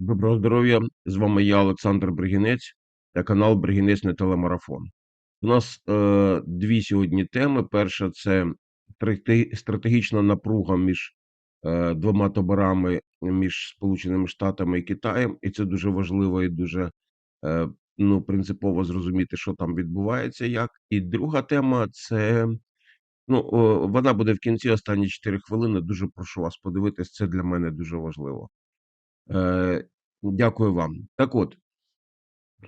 Доброго здоров'я! З вами я, Олександр Бригінець, та канал Бригінець не телемарафон. У нас е, дві сьогодні теми. Перша це стратегічна напруга між е, двома таборами між Сполученими Штатами і Китаєм, і це дуже важливо і дуже е, ну, принципово зрозуміти, що там відбувається, як. І друга тема це ну, о, вона буде в кінці останні 4 хвилини. Дуже прошу вас подивитись, це для мене дуже важливо. Е, дякую вам. Так от,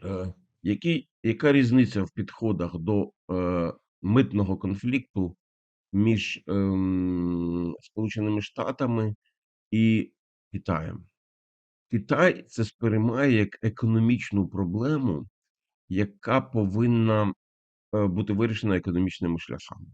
е, які, яка різниця в підходах до е, митного конфлікту між ем, Сполученими Штатами і Китаєм? Китай це сприймає як економічну проблему, яка повинна е, бути вирішена економічними шляхами.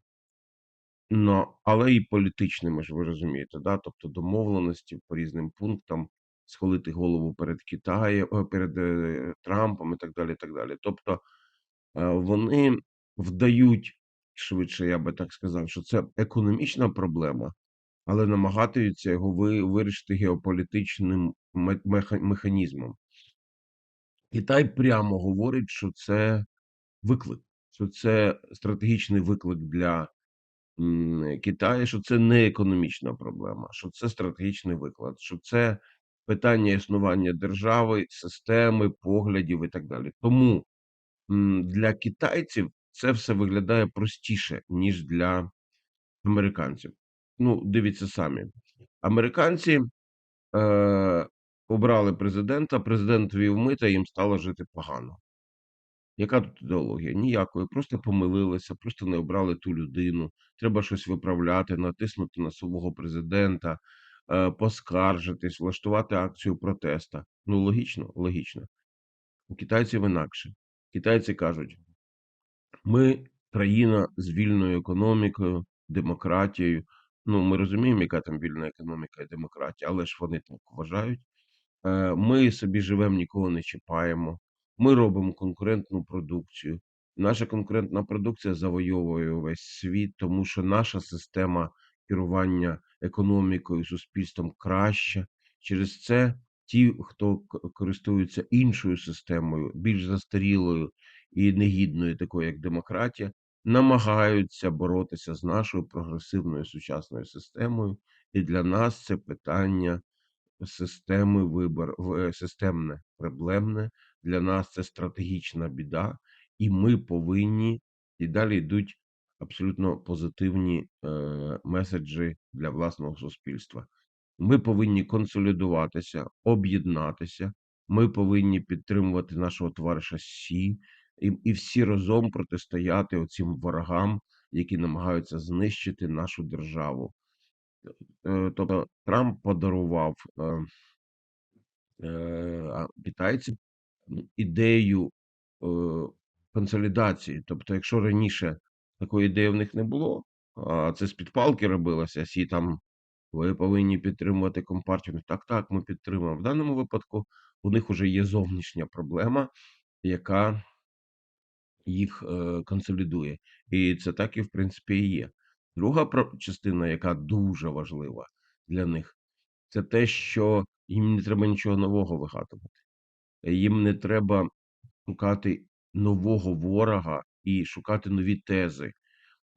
Ну, але і політичними ж ви розумієте, да? тобто домовленості по різним пунктам, схилити голову перед Китаєм, е, перед е, Трампом і так далі. і так далі. Тобто е, вони вдають швидше, я би так сказав, що це економічна проблема, але намагаються його вирішити геополітичним механізмом. Китай прямо говорить, що це виклик, що це стратегічний виклик для Китаю, що це не економічна проблема, що це стратегічний виклад, що це питання існування держави, системи, поглядів і так далі. Тому для китайців це все виглядає простіше, ніж для американців. Ну, дивіться самі. Американці е, обрали президента, президент вів мита, їм стало жити погано. Яка тут ідеологія? Ніякої. Просто помилилися, просто не обрали ту людину. Треба щось виправляти, натиснути на свого президента, поскаржитись, влаштувати акцію протеста. Ну, логічно, логічно. У китайців інакше. Китайці кажуть: ми країна з вільною економікою, демократією. Ну, ми розуміємо, яка там вільна економіка і демократія, але ж вони так вважають. Е, Ми собі живемо, нікого не чіпаємо. Ми робимо конкурентну продукцію. Наша конкурентна продукція завойовує увесь світ, тому що наша система керування економікою, суспільством краща. Через це ті, хто к- користуються іншою системою, більш застарілою і негідною, такою як демократія, намагаються боротися з нашою прогресивною сучасною системою. І для нас це питання системи вибор, е, системне, проблемне. Для нас це стратегічна біда, і ми повинні і далі йдуть абсолютно позитивні е, меседжі для власного суспільства. Ми повинні консолідуватися, об'єднатися. Ми повинні підтримувати нашого товариша Сі і, і всі разом протистояти оцим ворогам, які намагаються знищити нашу державу. Е, Тобто Трамп подарував е, е, китайцям ідею е, консолідації. Тобто, якщо раніше такої ідеї в них не було, а це з-під палки робилося, всі там ви повинні підтримувати компартію. Так, так, ми підтримуємо. В даному випадку у них вже є зовнішня проблема, яка їх е, консолідує. І це так і в принципі і є. Друга частина, яка дуже важлива для них, це те, що їм не треба нічого нового вигадувати. Їм не треба шукати нового ворога і шукати нові тези.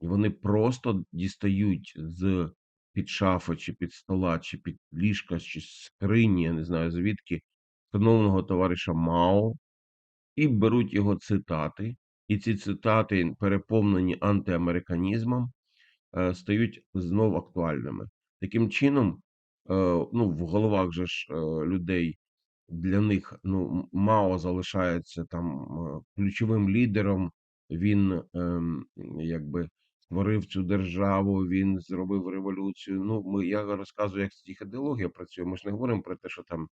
І вони просто дістають з під шафи, чи під стола, чи під ліжка, чи скрині, я не знаю звідки, шановного товариша Мао, і беруть його цитати, і ці цитати, переповнені антиамериканізмом, е, стають знов актуальними. Таким чином, е, ну, в головах же ж е, людей для них ну, Мао залишається там ключовим лідером. Він ем, якби створив цю державу, він зробив революцію. Ну, ми я розказую, як їх ідеологія працює. Ми ж не говоримо про те, що там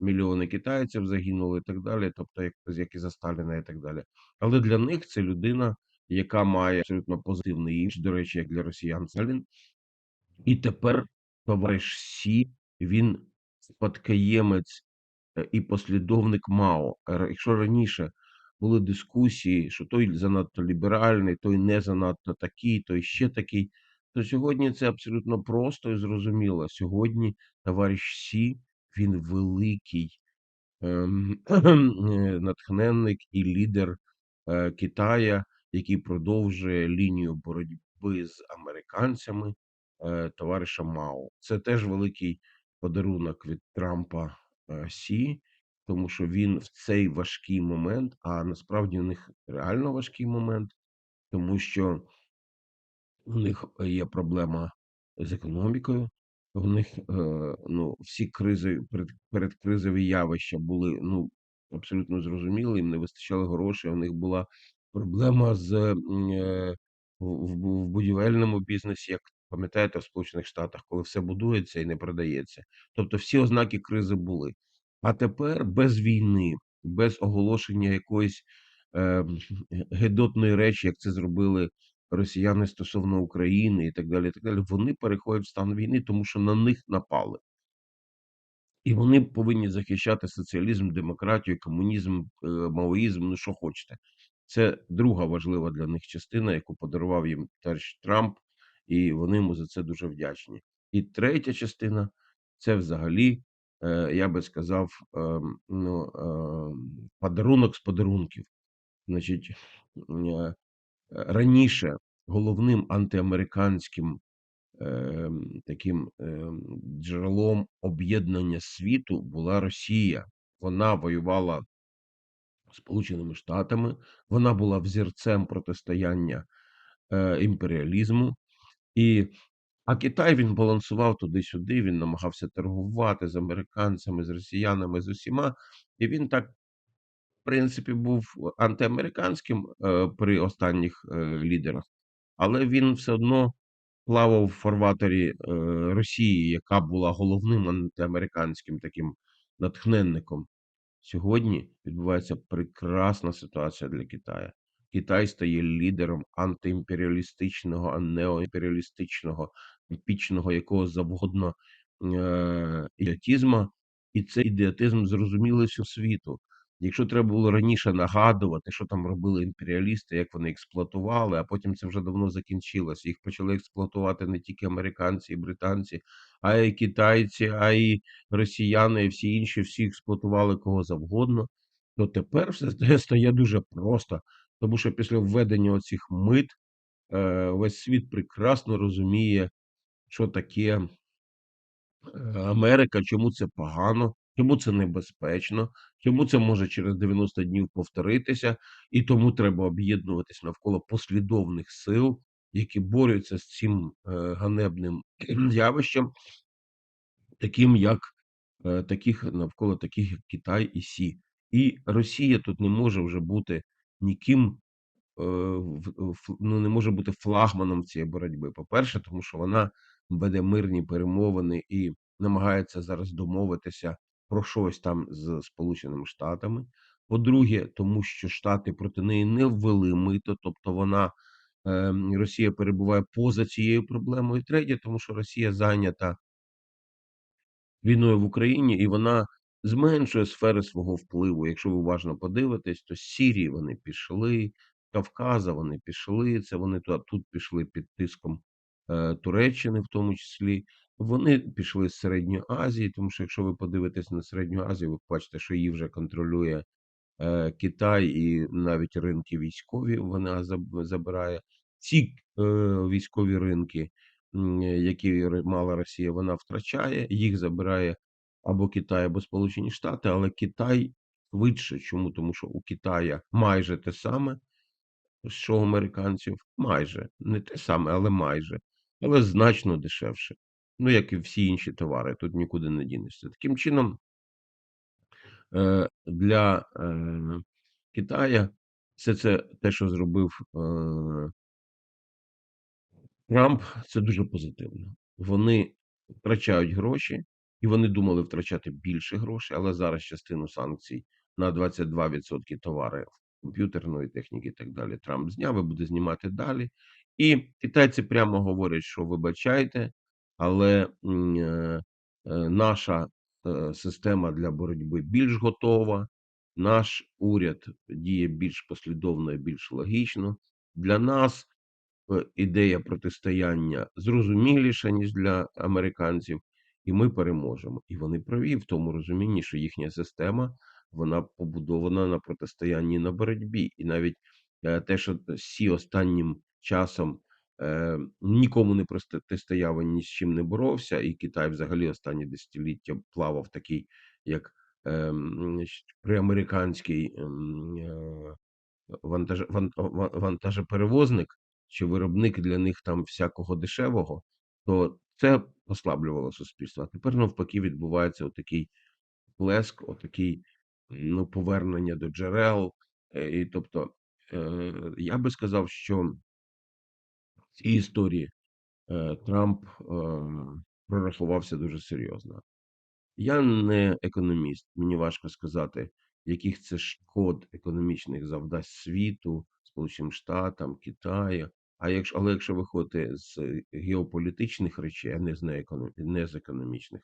мільйони китайців загинули і так далі, тобто як, як і за Сталіна і так далі. Але для них це людина, яка має абсолютно позитивний імідж, до речі, як для росіян Сталін. І тепер товариш Сі, він спадкоємець е, і послідовник Мао. Якщо раніше були дискусії, що той занадто ліберальний, той не занадто такий, той ще такий, то сьогодні це абсолютно просто і зрозуміло. Сьогодні товариш Сі він великий ем, е, натхненник і лідер е, Китая, який продовжує лінію боротьби з американцями е, товариша Мао. Це теж великий подарунок від Трампа е, Сі, тому що він в цей важкий момент, а насправді у них реально важкий момент, тому що у них є проблема з економікою. У них, е, ну, всі кризи, перед, передкризові явища були ну, абсолютно зрозумілі, їм не вистачало грошей. У них була проблема з е, в будівельному бізнесі, як пам'ятаєте, в Сполучених Штатах, коли все будується і не продається. Тобто всі ознаки кризи були. А тепер без війни, без оголошення якоїсь е, гедотної речі, як це зробили росіяни стосовно України і так далі, і так далі, вони переходять в стан війни, тому що на них напали. І вони повинні захищати соціалізм, демократію, комунізм, е, маоїзм, ну що хочете. Це друга важлива для них частина, яку подарував їм теж Трамп, і вони йому за це дуже вдячні. І третя частина це взагалі, я би сказав, ну, подарунок з подарунків. Значить, е, раніше головним антиамериканським ем, таким ем, джерелом об'єднання світу була Росія. Вона воювала Сполученими Штатами, вона була взірцем протистояння е, імперіалізму. І а Китай він балансував туди-сюди, він намагався торгувати з американцями, з росіянами, з усіма. І він так, в принципі, був антиамериканським е, при останніх е, лідерах, але він все одно плавав в фарватері е, Росії, яка була головним антиамериканським таким натхненником. Сьогодні відбувається прекрасна ситуація для Китаю. Китай стає лідером антиімперіалістичного, а неоімперіалістичного, епічного якого завгодно е, ідіотізма, і цей ідіотизм зрозумілий всю світу. Якщо треба було раніше нагадувати, що там робили імперіалісти, як вони експлуатували, а потім це вже давно закінчилося. Їх почали експлуатувати не тільки американці і британці, а й китайці, а й росіяни, і всі інші, всі експлуатували кого завгодно. То тепер все стає дуже просто, тому що після введення оцих мит е, весь світ прекрасно розуміє, що таке Е, Америка, чому це погано, чому це небезпечно, чому це може через 90 днів повторитися, і тому треба об'єднуватись навколо послідовних сил, які борються з цим е, ганебним явищем, таким як е, таких навколо таких як Китай і Сі. І Росія тут не може вже бути ніким ну, не може бути флагманом цієї боротьби. По-перше, тому що вона веде мирні перемовини і намагається зараз домовитися про щось там з Сполученими Штатами. По-друге, тому що Штати проти неї не ввели мито, тобто вона е, Росія перебуває поза цією проблемою. Третє, тому що Росія зайнята війною в Україні, і вона зменшує сфери свого впливу. Якщо ви уважно подивитесь, то з Сірії вони пішли, з Кавказа вони пішли. Це вони тут, пішли під тиском Туреччини, в тому числі. Вони пішли з Середньої Азії, тому що якщо ви подивитесь на Середню Азію, ви бачите, що її вже контролює е, Китай і навіть ринки військові вона забирає. Ці е, військові ринки які мала Росія, вона втрачає, їх забирає або Китай, або Сполучені Штати, але Китай швидше. Чому? Тому що у Китая майже те саме, що у американців, майже не те саме, але майже, але значно дешевше. Ну, як і всі інші товари, тут нікуди не дінешся. Таким чином, е, для е, Китая все це те, що зробив е, Трамп це дуже позитивно. Вони втрачають гроші, і вони думали втрачати більше грошей, але зараз частину санкцій на 22% товарів комп'ютерної техніки і так далі. Трамп зняв і буде знімати далі. І китайці прямо говорять, що вибачайте, але е, е, наша е, система для боротьби більш готова. Наш уряд діє більш послідовно і більш логічно. Для нас ідея протистояння зрозуміліша, ніж для американців, і ми переможемо. І вони праві в тому розумінні, що їхня система вона побудована на протистоянні на боротьбі. І навіть те, що Сі останнім часом е, нікому не протистояв ні з чим не боровся, і Китай взагалі останні десятиліття плавав такий, як значить, приамериканський ем, е, вантаж, ван- ва- вантажоперевозник чи виробник для них там всякого дешевого, то це послаблювало суспільство. А тепер навпаки відбувається отакий плеск, отакий ну, повернення до джерел. Е, І тобто, е, я би сказав, що цій історії е, Трамп е, прорахувався дуже серйозно. Я не економіст, мені важко сказати, яких це шкод економічних завдасть світу, Сполученим Штатам, Китаю. А якщо, але якщо виходити з геополітичних речей, а не з, нееконом- не з економічних,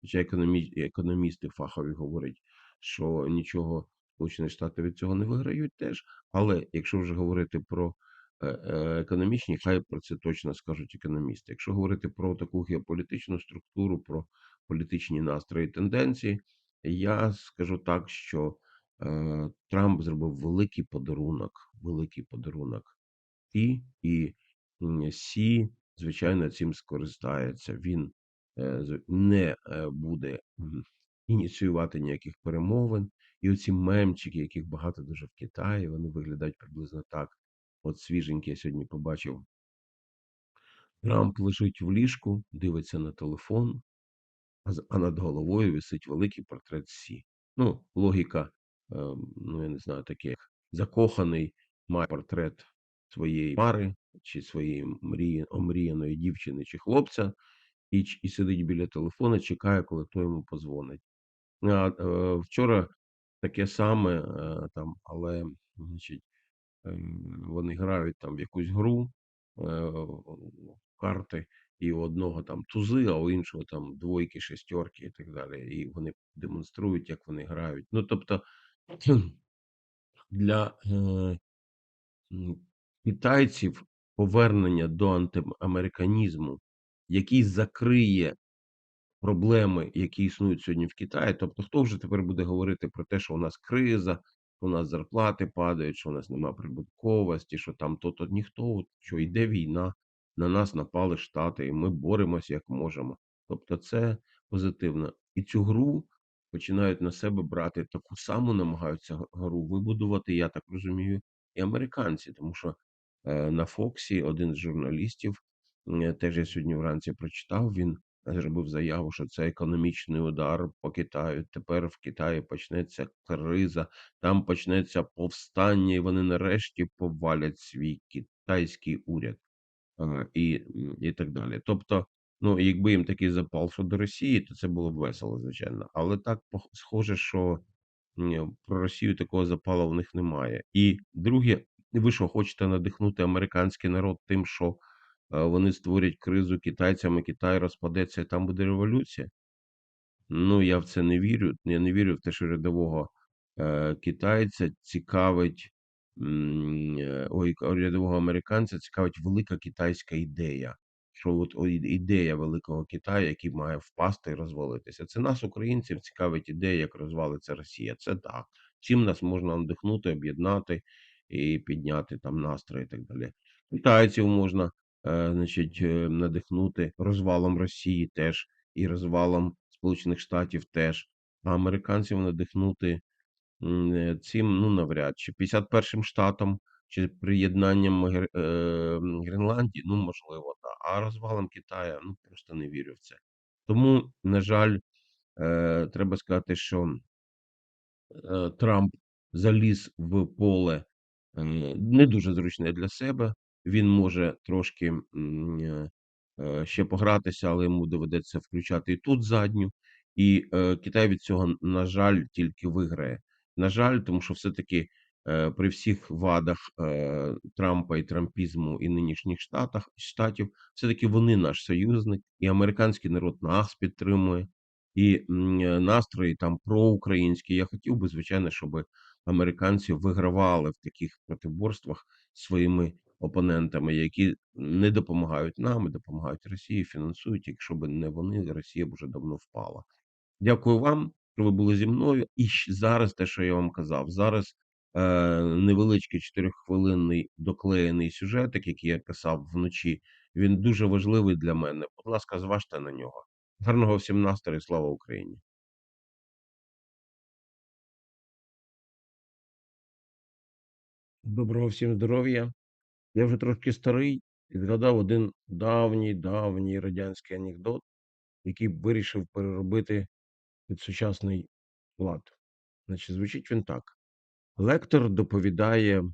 хоча економі, економісти фахові говорять, що нічого Сполучені Штати від цього не виграють теж. Але якщо вже говорити про е, е, економічні, хай про це точно скажуть економісти. Якщо говорити про таку геополітичну структуру, про політичні настрої, тенденції. Я скажу так, що е, Трамп зробив великий подарунок, великий подарунок і, і Сі, звичайно, цим скористається. Він е, не е, буде ініціювати ніяких перемовин. І оці мемчики, яких багато дуже в Китаї, вони виглядають приблизно так. От свіженький я сьогодні побачив. Трамп лежить в ліжку, дивиться на телефон, а над головою висить великий портрет Сі. Ну, логіка, е, ну я не знаю, таке закоханий має портрет своєї пари чи своєї мрії, омріяної дівчини чи хлопця, і, і сидить біля телефона, чекає, коли той йому позвонить. А, е, вчора таке саме е, там, але значить, Ем, Вони грають там в якусь гру е, карти, і у одного там тузи, а у іншого там двойки, шестерки і так далі. І вони демонструють, як вони грають. Ну тобто для е, китайців повернення до антиамериканізму, який закриє проблеми, які існують сьогодні в Китаї. Тобто, хто вже тепер буде говорити про те, що у нас криза, у нас зарплати падають, що у нас немає прибутковості, що там то-то ніхто, що йде війна, на нас напали Штати, і ми боремося як можемо. Тобто, це позитивно. І цю гру починають на себе брати таку саму, намагаються гру вибудувати, я так розумію, і американці, тому що е, на Фоксі один з журналістів, теж я сьогодні вранці прочитав, він зробив заяву, що це економічний удар по Китаю. Тепер в Китаї почнеться криза, там почнеться повстання, і вони нарешті повалять свій китайський уряд і, і так далі. Тобто, ну, якби їм такий запал щодо Росії, то це було б весело, звичайно. Але так схоже, що про Росію такого запалу в них немає. І друге, ви що, хочете надихнути американський народ тим, що вони створять кризу китайцям, і Китай розпадеться, і там буде революція? Ну, я в це не вірю. Я не вірю в те, що рядового е, китайця цікавить, е, ой, рядового американця цікавить велика китайська ідея. Що от ідея великого Китаю, який має впасти і розвалитися. Це нас, українців, цікавить ідея, як розвалиться Росія. Це так. Чим нас можна надихнути, об'єднати і підняти там настрої і так далі. Китайців можна, е, значить, е, надихнути розвалом Росії теж і розвалом Сполучених Штатів теж, а американців надихнути е, цим ну навряд чи 51-м штатом чи приєднанням Гр- е, Гренландії, ну можливо, так. А розвалом Китаю, ну просто не вірю в це. Тому, на жаль, е, треба сказати, що е, Трамп заліз в поле е, не дуже зручне для себе. Він може трошки е, е, ще погратися, але йому доведеться включати і тут задню. І е, Китай від цього, на жаль, тільки виграє. На жаль, тому що все-таки при всіх вадах Трампа і трампізму і нинішніх штатах штатів, все-таки вони наш союзник, і американський народ нас підтримує, і настрої там проукраїнські. Я хотів би, звичайно, щоб американці вигравали в таких протиборствах своїми опонентами, які не допомагають нам, допомагають Росії, фінансують. Якщо б не вони, Росія б уже давно впала. Дякую вам, що ви були зі мною. І зараз те, що я вам казав, зараз, е, невеличкий чотирьоххвилинний доклеєний сюжетик, який я писав вночі, він дуже важливий для мене. Будь ласка, зважте на нього. Гарного всім настрою. Слава Україні! Доброго всім здоров'я. Я вже трошки старий і згадав один давній, давній радянський анекдот, який вирішив переробити під сучасний лад. Значить, звучить він так: лектор доповідає,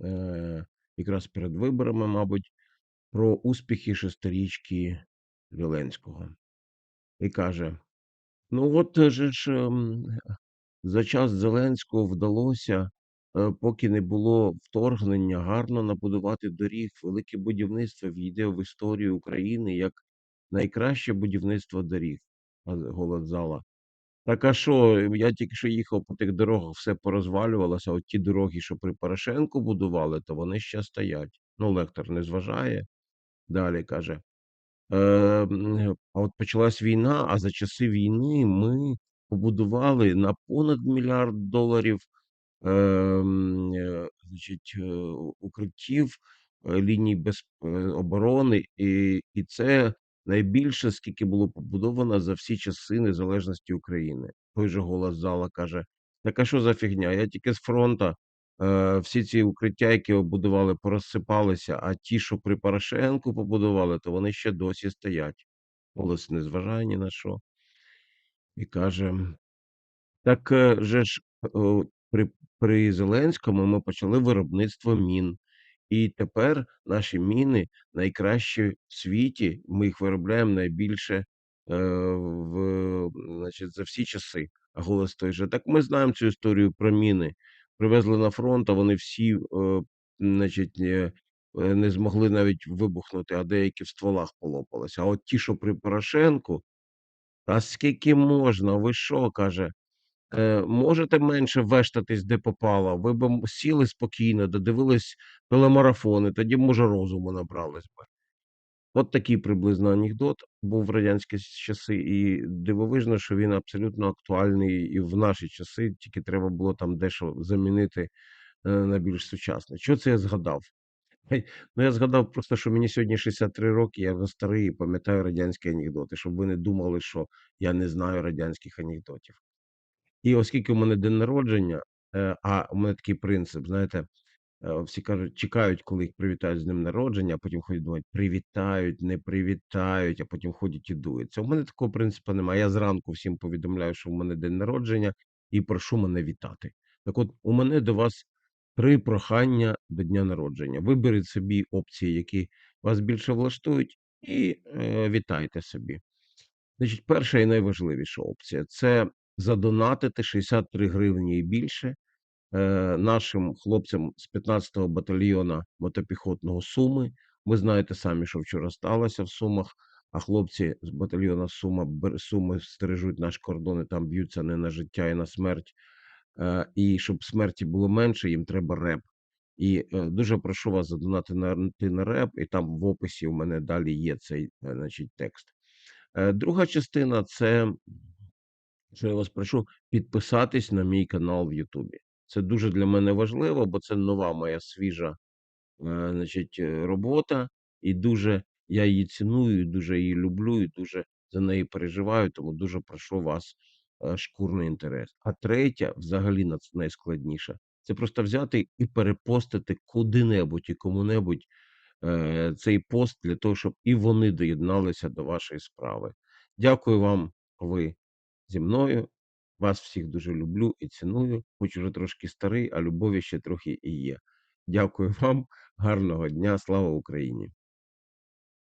е, якраз перед виборами, мабуть, про успіхи шестирічки Зеленського. І каже: Ну, от же ж, ем, за час Зеленського вдалося, е, поки не було вторгнення, гарно набудувати доріг. Велике будівництво війде в історію України як найкраще будівництво доріг. А голос зала. Так, а що, я тільки що їхав по тих дорогах, все порозвалювалося, от ті дороги, що при Порошенку будували, то вони ще стоять. Ну, лектор не зважає. Далі каже: е, м, а от почалась війна, а за часи війни ми побудували на понад мільярд доларів ем, значить, е, укриттів, е, ліній без е, оборони, і, і це найбільше, скільки було побудовано за всі часи незалежності України. Той же голос зала каже: Так а що за фігня? Я тільки з фронту. Е, всі ці укриття, які обудували, порозсипалися, а ті, що при Порошенку побудували, то вони ще досі стоять. Голос не зважає ні на що. І каже: Так е, же ж при, при Зеленському ми почали виробництво мін. І тепер наші міни найкращі в світі. Ми їх виробляємо найбільше е, в, значить, за всі часи. А голос той же. Так ми знаємо цю історію про міни. Привезли на фронт, а вони всі, е, значить, е, е, не змогли навіть вибухнути, а деякі в стволах полопалися. А от ті, що при Порошенку, а скільки можна? Ви що каже? Е, можете менше вештатись, де попало. Ви б сіли спокійно, додивились телемарафони, тоді, може, розуму набрались би. От такий приблизно анекдот був в радянські часи, і дивовижно, що він абсолютно актуальний і в наші часи, тільки треба було там дещо замінити е, на більш сучасне. Що це я згадав? Ну, я згадав просто, що мені сьогодні 63 роки, я вже старий і пам'ятаю радянські анекдоти, щоб ви не думали, що я не знаю радянських анекдотів. І оскільки у мене день народження, е, а у мене такий принцип, знаєте, е, всі кажуть, чекають, коли їх привітають з днем народження, а потім ходять думають, привітають, не привітають, а потім ходять і дуються. У мене такого принципу немає. Я зранку всім повідомляю, що у мене день народження, і прошу мене вітати. Так от, у мене до вас три прохання до дня народження. Виберіть собі опції, які вас більше влаштують, і е, вітайте собі. Значить, перша і найважливіша опція це задонатити 63 гривні і більше е, нашим хлопцям з 15-го батальйона мотопіхотного Суми. Ви знаєте самі, що вчора сталося в Сумах. А хлопці з батальйона Сума Суми стережуть наш кордон і там б'ються не на життя і на смерть. Е, і щоб смерті було менше, їм треба реп. І е, дуже прошу вас задонати на, на реп, і там в описі у мене далі є цей е, значить, текст. Е, Друга частина це, що я вас прошу, підписатись на мій канал в Ютубі. Це дуже для мене важливо, бо це нова моя свіжа е, значить, е, робота, і дуже я її ціную, дуже її люблю, і дуже за неї переживаю, тому дуже прошу вас е, шкурний інтерес. А третя, взагалі найскладніша, це просто взяти і перепостити куди-небудь і кому-небудь цей пост для того, щоб і вони доєдналися до вашої справи. Дякую вам, ви зі мною. Вас всіх дуже люблю і ціную. Хоч уже трошки старий, а любові ще трохи і є. Дякую вам, гарного дня, слава Україні!